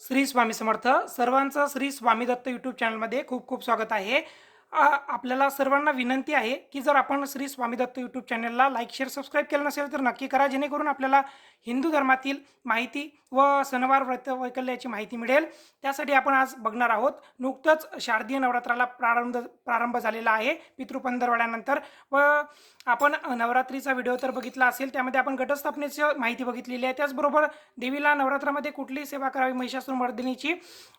श्री स्वामी समर्थ. सर्वांचं श्री स्वामी दत्त यूट्यूब चॅनलमध्ये खूप खूप स्वागत आहे. आपल्याला सर्वांना विनंती आहे की जर आपण श्री स्वामी दत्त यूट्यूब चॅनलला लाईक शेअर सबस्क्राईब केलं नसेल तर नक्की करा. जेणेकरून आपल्याला हिंदू धर्मातील माहिती व सणवार व्रत वैकल्याची माहिती मिळेल. त्यासाठी आपण आज बघणार आहोत नुकतंच शारदीय नवरात्राला प्रारंभ प्रारंभ झालेला आहे पितृपंधरवाड्यानंतर. व आपण नवरात्रीचा व्हिडिओ तर बघितला असेल त्यामध्ये आपण घटस्थापनेची माहिती बघितलेली आहे. त्याचबरोबर देवीला नवरात्रामध्ये कुठली सेवा करावी महिषासूर मर्दिनीची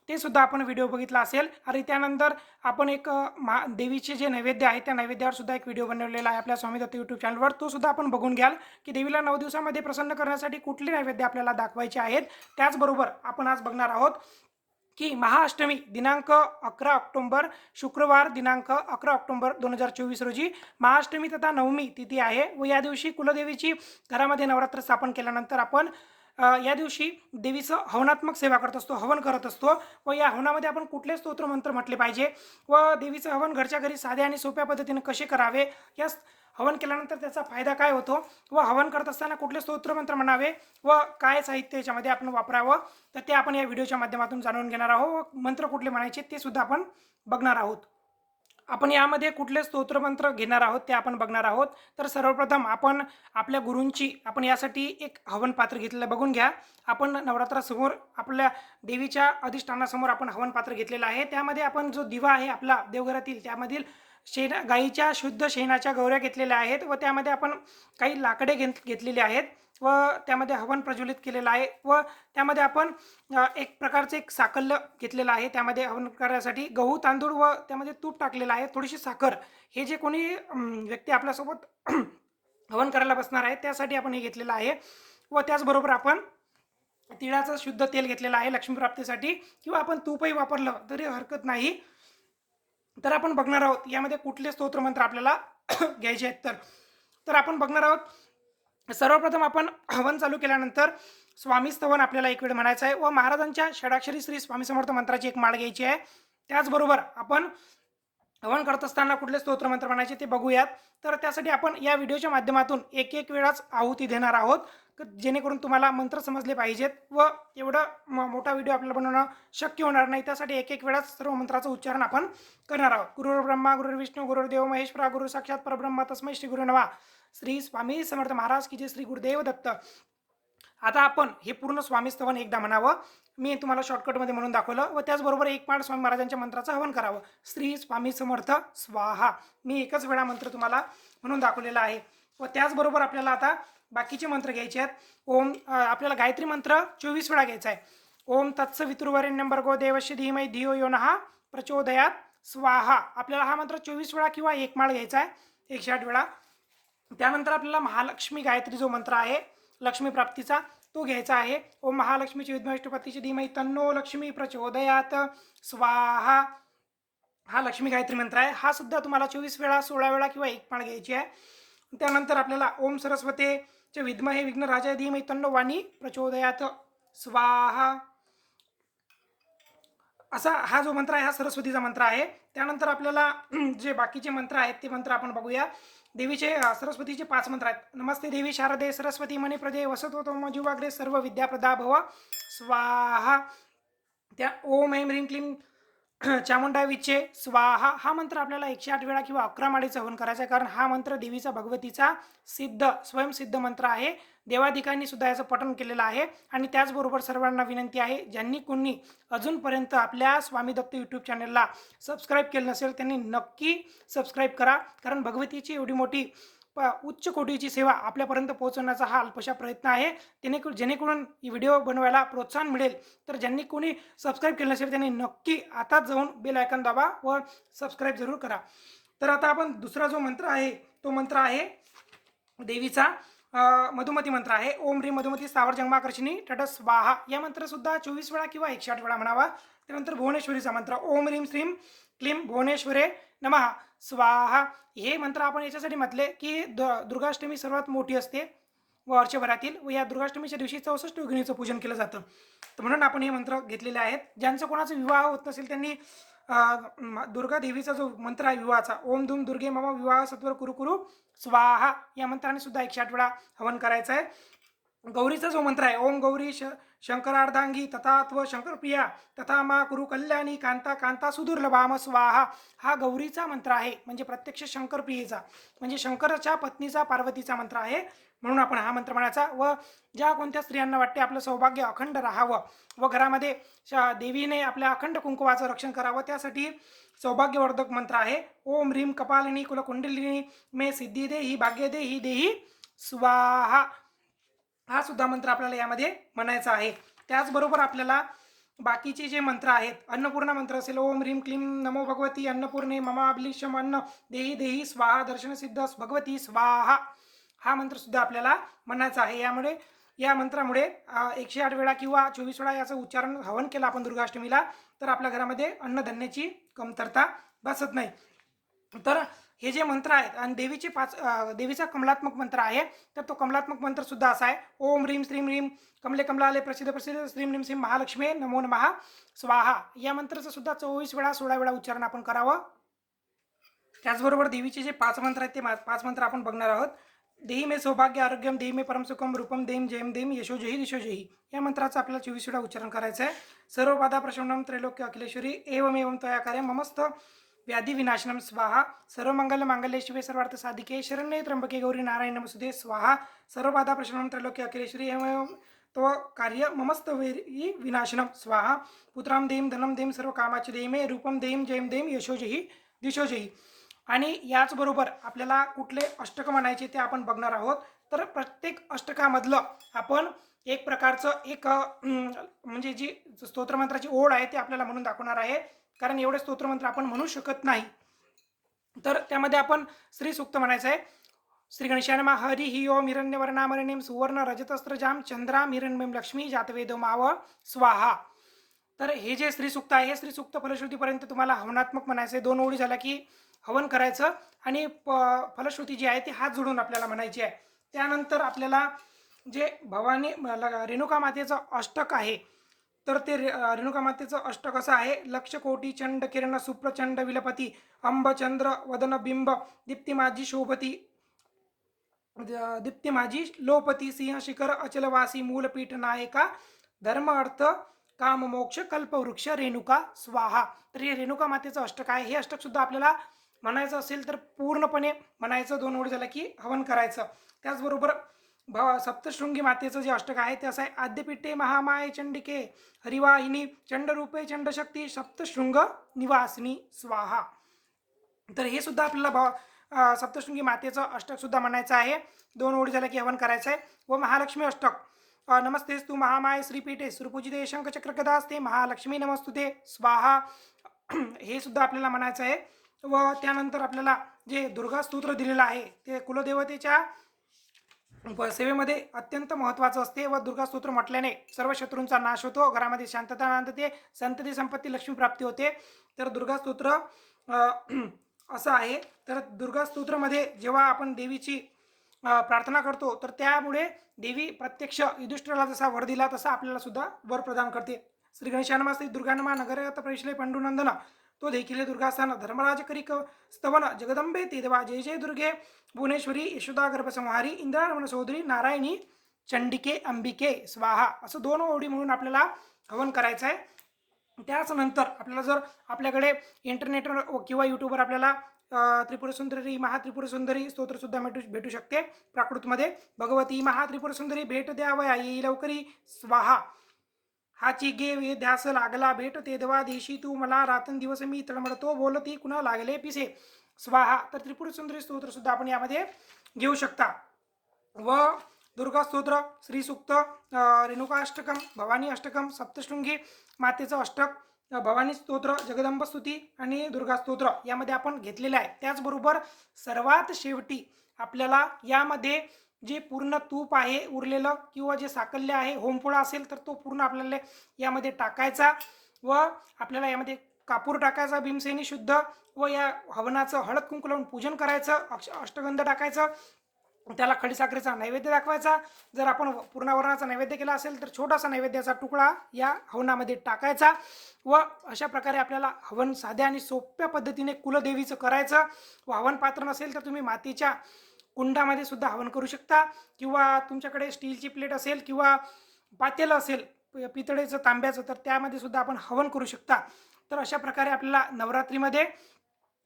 ते सुद्धा आपण व्हिडिओ बघितला असेल. आणि त्यानंतर आपण एक मा देवीचे जे नैवेद्य आहे त्या नैवेद्यावर सुद्धा एक व्हिडिओ बनवलेला आहे आपल्या स्वामी दत्त यूट्यूब चॅनलवर तो सुद्धा आपण बघून घ्याल की देवीला नऊ दिवसामध्ये प्रसन्न करण्यासाठी कुठले नैवेद्य आपल्याला दाखवायचे आहेत त्याचबरोबर आपण आज बघणार आहोत की महाअष्टमी दिनांक अकरा ऑक्टोंबर शुक्रवार दिनांक अकरा ऑक्टोंबर दोन हजार चोवीस रोजी महाअष्टमी तथा नवमी तिथी आहे व या दिवशी कुलदेवीची घरामध्ये नवरात्र स्थापन केल्यानंतर आपण या दिवशी देवीचं हवनात्मक सेवा करत असतो हवन करत असतो व या हवनामध्ये आपण कुठले स्तोत्र मंत्र म्हटले पाहिजे व देवीचं हवन घरच्या घरी साध्या आणि सोप्या पद्धतीने कसे करावे या हवन केल्यानंतर त्याचा फायदा काय होतो व हवन करत असताना कुठले स्तोत्रमंत्र म्हणावे व काय साहित्य याच्यामध्ये आपण वापरावं तर ते आपण या व्हिडिओच्या माध्यमातून जाणून घेणार आहोत व मंत्र कुठले म्हणायचे ते सुद्धा आपण बघणार आहोत. आपण यामध्ये कुठले स्तोत्रमंत्र घेणार आहोत ते आपण बघणार आहोत. तर सर्वप्रथम आपण आपल्या गुरूंची आपण यासाठी एक हवन पात्र घेतलेलं बघून घ्या. आपण नवरात्रासमोर आपल्या देवीच्या अधिष्ठानासमोर आपण हवन पात्र घेतलेलं आहे. त्यामध्ये आपण जो दिवा आहे आपला देवघरातील त्यामधील शेण गाईच्या शुद्ध शेणाच्या गौऱ्या घेतलेल्या आहेत व त्यामध्ये आपण काही लाकडे घेत घेतलेले आहेत. व त्यामध्ये हवन प्रज्वलित केलेलं आहे व त्यामध्ये आपण एक प्रकारचं एक साकल्य घेतलेलं आहे. त्यामध्ये हवन करण्यासाठी गहू तांदूळ व त्यामध्ये तूप टाकलेलं आहे. थोडीशी साखर. हे जे कोणी व्यक्ती आपल्यासोबत हवन करायला बसणार आहे त्यासाठी आपण हे घेतलेलं आहे. व त्याचबरोबर आपण तिळाचं शुद्ध तेल घेतलेलं आहे लक्ष्मीप्राप्तीसाठी. किंवा आपण तूपही वापरलं तरी हरकत नाही. तर आपण बघणार आहोत यामध्ये कुठले स्तोत्रमंत्र आपल्याला घ्यायचे आहेत तर. तर आपण बघणार आहोत सर्वप्रथम आपण हवन चालू केल्यानंतर स्वामी स्तवन आपल्याला एक वेळ म्हणायचं आहे व महाराजांच्या षडाक्षरी श्री स्वामी समर्थ मंत्राची एक माळ घ्यायची आहे. त्याचबरोबर आपण हवन करत असताना कुठले स्तोत्रमंत्र म्हणायचे ते बघूयात. तर त्यासाठी आपण या व्हिडिओच्या माध्यमातून एक एक वेळाच आहुती देणार आहोत. जेणेकरून तुम्हाला मंत्र समजले पाहिजेत व एवढं म- मोठा व्हिडिओ आपल्याला बनवणं शक्य होणार नाही. त्यासाठी एक एक वेळाच सर्व मंत्राचं उच्चारण आपण करणार आहोत. गुरुर्ब्रह्मा गुरुर्विष्णू गुरुर्देव महेश्वरा गुरु साक्षात परब्रह्म तस्मै श्री गुरु नवा श्री स्वामी समर्थ महाराज की जे श्री गुरुदेव दत्त. आता आपण हे पूर्ण स्वामी स्तवन एकदा म्हणावं. मी तुम्हाला शॉर्टकटमध्ये म्हणून दाखवलं व त्याचबरोबर एक पाठ स्वामी महाराजांच्या मंत्राचं हवन करावं. श्री स्वामी समर्थ स्वाहा. मी एकच वेळा मंत्र तुम्हाला म्हणून दाखवलेला आहे. व त्याचबरोबर आपल्याला आता बाकीचे मंत्र घ्यायचे आहेत. ओम आपल्याला गायत्री मंत्र चोवीस वेळा घ्यायचा आहे. ओम तत्स वितुर्वरेण्यं भर्गो देवस्य धीमय धियो यो नहा प्रचोदयात. स्वाहा. आपल्याला हा मंत्र चोवीस वेळा किंवा एक माळ घ्यायचा आहे. एकशे आठ वेळा. त्यानंतर आपल्याला महालक्ष्मी गायत्री जो मंत्र आहे लक्ष्मी प्राप्तीचा तो घ्यायचा आहे. ओम महालक्ष्मीची विद्मष्टपतीची धीमही तन्नो लक्ष्मी प्रचोदयात. स्वाहा. हा लक्ष्मी गायत्री मंत्र आहे. हा सुद्धा तुम्हाला चोवीस वेळा सोळा वेळा किंवा एक पाण घ्यायची आहे. त्यानंतर आपल्याला ओम सरस्वतीचे विद्म हे विघ्न राजा धीमही तन्नो वाणी प्रचोदयात. स्वाहा. असा हा जो मंत्र आहे हा सरस्वतीचा मंत्र आहे. त्यानंतर आपल्याला जे बाकीचे मंत्र आहेत ते मंत्र आपण बघूया. देवीचे सरस्वतीचे पाच मंत्र आहेत. नमस्ते देवी शारदे सरस्वती मणिप्रदे वसतोतम जीवाग्रे सर्व विद्याप्रदा भव. स्वाहा. त्या ओम ऐम ह्रीम क्लीम चामुंडा विचे स्वाहा हा मंत्र आपल्याला एकशे आठ वेळा किंवा अकरा माळीचा हवन करायचा आहे. कारण हा मंत्र देवीचा भगवतीचा सिद्ध स्वयंसिद्ध मंत्र आहे. देवाधिकांनी सुद्धा याचं पठण केलेलं आहे. आणि त्याचबरोबर सर्वांना विनंती आहे ज्यांनी कोणी अजूनपर्यंत आपल्या स्वामी दत्त यूट्यूब चॅनलला सबस्क्राईब केलं नसेल त्यांनी नक्की सबस्क्राईब करा. कारण भगवतीची एवढी मोठी प उच्च कोटीची सेवा आपल्यापर्यंत पोहोचवण्याचा हा अल्पशा प्रयत्न आहे. जेणेकरून जेणेकरून ही व्हिडिओ बनवायला प्रोत्साहन मिळेल. तर ज्यांनी कोणी सबस्क्राईब केलं नसेल त्यांनी नक्की आताच जाऊन बेल आयकॉन दाबा व सबस्क्राईब जरूर करा. तर आता आपण दुसरा जो मंत्र आहे तो मंत्र आहे देवीचा. मधुमती मंत्र आहे. ओम ह्रीं मधुमती सावर जन्माकर्षिणी टट स्वाहा. या मंत्रसुद्धा चोवीस वेळा किंवा एकशे आठ वेळा म्हणावा. त्यानंतर भुवनेश्वरीचा मंत्र. ओम ह्रीं श्रीं क्लीं भुवनेश्वरे नमः. स्वाहा. हे मंत्र आपण याच्यासाठी म्हटले की द दुर्गाष्टमी सर्वात मोठी असते वर्षभरातील व या दुर्गाष्टमीच्या दिवशी चौसष्ट योगिनीचं पूजन केलं जातं. तर म्हणून आपण हे मंत्र घेतलेले आहेत. ज्यांचं कोणाचा विवाह होत नसेल त्यांनी दुर्गा देवीचा जो मंत्र आहे विवाहाचा ओम धूम दुर्गे मम विवाह सत्वर कुरु कुरु स्वाहा या मंत्राने सुद्धा एकशे आठ वेळा हवन करायचं आहे. गौरीचा जो मंत्र आहे ओम गौरी श शंकरार्धांगी तथात्व शंकरप्रिया तथा मा कुरु कल्याणी कांता कांता सुदुर्लभाम स्वाहा हा गौरीचा मंत्र आहे. म्हणजे प्रत्यक्ष शंकरप्रियेचा. म्हणजे शंकराच्या पत्नीचा पार्वतीचा मंत्र आहे. म्हणून आपण हा मंत्र म्हणायचा व ज्या कोणत्या स्त्रियांना वाटते आपलं सौभाग्य अखंड राहावं व घरामध्ये श- देवीने आपल्या अखंड कुंकुवाचं रक्षण करावं त्यासाठी सौभाग्यवर्धक मंत्र आहे. ओम ह्रीम कपालिनी कुलकुंडलिनी मे सिद्धी देही भाग्य देही देही स्वाहा. हा सुद्धा मंत्र आपल्याला यामध्ये म्हणायचा आहे. त्याचबरोबर आपल्याला बाकीचे जे मंत्र आहेत अन्नपूर्णा मंत्र असेल ओम ह्रीम क्लीम नमो भगवती अन्नपूर्णे ममाभिलिशम अन्न देही देही स्वाहा दर्शन सिद्ध भगवती स्वाहा. हा मंत्र सुद्धा आपल्याला म्हणायचा आहे. यामुळे या मंत्रामुळे एकशे आठ वेळा किंवा चोवीस वेळा याचं उच्चारण हवन केलं आपण दुर्गाष्टमीला तर आपल्या घरामध्ये अन्नधान्याची कमतरता बसत नाही. तर हे जे मंत्र आहेत आणि देवीचे पाच देवीचा कमलात्मक मंत्र आहे तर तो कमलात्मक मंत्र सुद्धा असा आहे. ओम ह्रीम श्रीम ह्रीम कमले कमलाले प्रसिद्ध प्रसिद्ध श्रीम ह्रीम श्रीम महालक्ष्मी नमो नमहा स्वाहा. या मंत्राचं सुद्धा चोवीस वेळा सोळा वेळा उच्चारण आपण करावं. त्याचबरोबर देवीचे जे पाच मंत्र आहेत ते मा- पाच मंत्र आपण बघणार आहोत. देही मे सौभाग्य आरोग्यम देही मे परमसुखम रूपम देम जयम देम यशोजही दिशोजही या मंत्राचं आपल्याला चोवीस वेळा उच्चारण करायचं आहे सर्व बाधा प्रशमनम त्रैलोक्य अखिलेश्वरी एवम एवम तया कार्य ममस्त. व्याधी विनाशनम स्वाहा। सर्व मंगल मांगल्य शिवे सर्वार्थ साधिके। शरण्ये त्र्यंबके गौरी नारायण नमसुदे स्वाहा। सर्व बाधा प्रशमनम त्रैलोक्य अखिलेश्वरी एवं तो कार्य ममस्त विनाशनम स्वाहा। पुत्राम देम धनम देम सर्व कामाचे देमे रूपम देम जयम देम यशोजही दिशोजही आणि याचबरोबर आपल्याला कुठले अष्टक म्हणायचे ते आपण बघणार आहोत. तर प्रत्येक अष्टकामधलं आपण एक प्रकारचं एक म्हणजे जी स्तोत्रमंत्राची ओढ आहे ते आपल्याला म्हणून दाखवणार आहे. कारण एवढे स्तोत्रमंत्र आपण म्हणू शकत नाही. तर त्यामध्ये आपण श्री सूक्त म्हणायचं आहे. श्री गणेशाय हरि हरी हि ओम हिरण्यवर्णामरणीम सुवर्ण रजतस्त्रजाम चंद्राम हिरण्यम लक्ष्मी जातवेदो माव स्वाहा. तर हे जे श्रीसुक्त आहे हे श्रीसुक्त फलश्रुतीपर्यंत तुम्हाला हवनात्मक म्हणायचं आहे. दोन ओळी झाल्या की हवन करायचं आणि प फलश्रुती जी आहे ती हात जोडून आपल्याला म्हणायची आहे. त्यानंतर आपल्याला जे भवानी रेणुका मातेचं अष्टक आहे तर ते रे- रेणुका मातेचं अष्टक असं आहे. लक्ष कोटी चंड किरण सुप्रचंड विलपती अंब चंद्र वदन बिंब दीप्ती माझी शोभती दीप्ती माझी लोपती सिंह शिखर अचलवासी मूलपीठ नायका धर्म अर्थ काम मोक्ष कल्पवृक्ष रेणुका स्वाहा. तर हे रेणुका मातेचं अष्टक आहे. हे अष्टक सुद्धा आपल्याला म्हणायचं असेल तर पूर्णपणे म्हणायचं दोन ओळी झालं की हवन करायचं. त्याचबरोबर भव सप्तशृंगी मातेचं जे अष्टक आहे ते असं आहे आद्यपीठे महामाय चंडिके हरिवाहिनी चंडरूपे चंडशक्ती सप्तशृंग निवासिनी स्वाहा. तर हे सुद्धा आपल्याला भाव सप्तशृंगी मातेचं अष्टक सुद्धा म्हणायचं आहे. दोन ओळी झाल्या की हवन करायचं आहे. व महालक्ष्मी अष्टक. अ, नमस्तेस तू महामाय श्रीपीठे सुरपूजिते शंखचक्र गदास्ते महालक्ष्मी नमस्तुते स्वाहा. हे सुद्धा आपल्याला म्हणायचं आहे. व त्यानंतर आपल्याला जे दुर्गा स्तोत्र दिलेलं आहे ते कुलदेवतेच्या सेवेमध्ये अत्यंत महत्त्वाचं असते व दुर्गा स्तोत्र म्हटल्याने सर्व शत्रूंचा नाश होतो. घरामध्ये शांतता नांदते संतती संपत्ती लक्ष्मी प्राप्ती होते. तर दुर्गा स्तोत्र असं आहे. तर दुर्गा स्तोत्रमध्ये जेव्हा आपण देवीची प्रार्थना करतो तर त्यामुळे देवी प्रत्यक्ष युधिष्ठिराला जसा वर दिला तसा आपल्याला सुद्धा वर प्रदान करते. श्री गणेशानमा श्री दुर्गानमा नगर प्रवेशले नंदना तो देखील दुर्गासन धर्मराज करी क स्तवन जगदंबे ते देवा जय जय दुर्गे भुवनेश्वरी यशोदा गर्भसंहारी इंद्रारमण सहोदरी नारायणी चंडिके अंबिके स्वाहा असं दोन ओढी म्हणून आपल्याला हवन करायचं आहे. त्याच नंतर आपल्याला जर आपल्याकडे इंटरनेटवर किंवा यूट्यूबवर आपल्याला त्रिपुरसुंदरी महात्रिपुरसुंदरी स्तोत्रसुद्धा भेटू भेटू शकते प्राकृतमध्ये. भगवती महात्रिपुरसुंदरी भेट द्यावया येई लवकरी स्वाहा. हाची गे वेध्यास लागला भेट ते देशी तू मला रातन दिवस मी तळमळतो बोलती कुणा लागले पिसे. स्वाहा तर त्रिपुर सुंदरी स्तोत्र सुद्धा आपण यामध्ये घेऊ शकता. व दुर्गा स्तोत्र श्री रेणुका अष्टकम भवानी अष्टकम सप्तशृंगी मातेचं अष्टक भवानी स्तोत्र जगदंब स्तुती आणि दुर्गा स्तोत्र यामध्ये आपण घेतलेलं आहे. त्याचबरोबर सर्वात शेवटी आपल्याला यामध्ये जे पूर्ण तूप आहे उरलेलं किंवा जे साकल्य आहे होमपोळा असेल तर तो पूर्ण आपल्याला यामध्ये टाकायचा व आपल्याला यामध्ये कापूर टाकायचा भीमसेनी शुद्ध व या हवनाचं हळद कुंकू लावून पूजन करायचं अक्ष अष्टगंध टाकायचं त्याला खडीसाखरेचा नैवेद्य दाखवायचा. जर आपण पूर्णावरणाचा नैवेद्य केला असेल तर छोटासा नैवेद्याचा तुकडा या हवनामध्ये टाकायचा व अशा प्रकारे आपल्याला हवन साध्या आणि सोप्या पद्धतीने कुलदेवीचं करायचं. व हवन पात्र नसेल तर तुम्ही मातीच्या कुंडामध्ये सुद्धा हवन करू शकता. किंवा तुमच्याकडे स्टीलची प्लेट असेल किंवा पातेलं असेल पितळेचं तांब्याचं तर त्यामध्ये सुद्धा आपण हवन करू शकता. तर अशा प्रकारे आपल्याला नवरात्रीमध्ये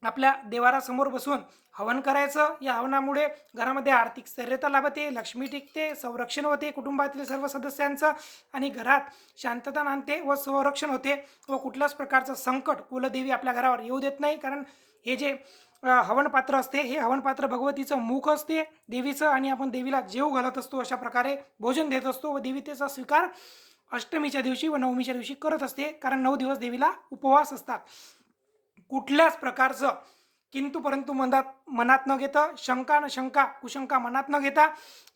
आपल्या देवारासमोर बसून हवन करायचं. या हवनामुळे घरामध्ये आर्थिक स्थैर्यता लाभते लक्ष्मी टिकते संरक्षण होते कुटुंबातील सर्व सदस्यांचं आणि घरात शांतता नांदते व संरक्षण होते. व कुठल्याच प्रकारचं संकट कुलदेवी आपल्या घरावर येऊ देत नाही. कारण हे जे हवनपात्र असते. हे हवनपात्र भगवतीचं मुख असते. देवीचं आणि आपण देवीला जेव घालत असतो अशा प्रकारे भोजन देत असतो व देवीतेचा स्वीकार अष्टमीच्या दिवशी व नवमीच्या दिवशी करत असते. कारण नऊ दिवस देवीला उपवास असतात. कुठल्याच प्रकारचं किंतु परंतु मनात मनात न घेता शंका न शंका कुशंका मनात न घेता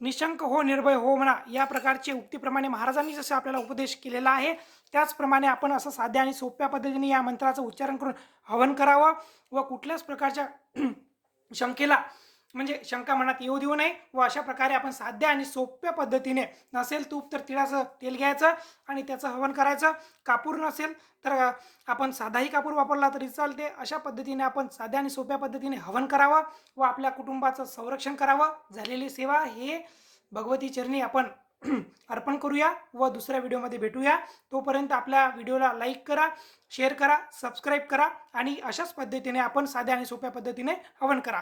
निशंक हो निर्भय हो म्हणा या प्रकारचे उक्तीप्रमाणे महाराजांनी जसं आपल्याला उपदेश केलेला आहे त्याचप्रमाणे आपण असं साध्या आणि सोप्या पद्धतीने या मंत्राचं उच्चारण करून हवन करावं व कुठल्याच प्रकारच्या शंकेला म्हणजे शंका मनात येऊ देऊ नये व अशा प्रकारे आपण साध्या आणि सोप्या पद्धतीने नसेल तूप तर तिळाचं तेल घ्यायचं आणि त्याचं हवन करायचं. कापूर नसेल तर आपण साधाही कापूर वापरला तरी चालते. अशा पद्धतीने आपण साध्या आणि सोप्या पद्धतीने हवन करावं व आपल्या कुटुंबाचं संरक्षण करावं. झालेली सेवा हे भगवती चरणी आपण अर्पण करूया व दुसऱ्या व्हिडिओमध्ये भेटूया. तोपर्यंत आपल्या व्हिडिओला लाईक करा शेअर करा सबस्क्राईब करा आणि अशाच पद्धतीने आपण साध्या आणि सोप्या पद्धतीने हवन करा.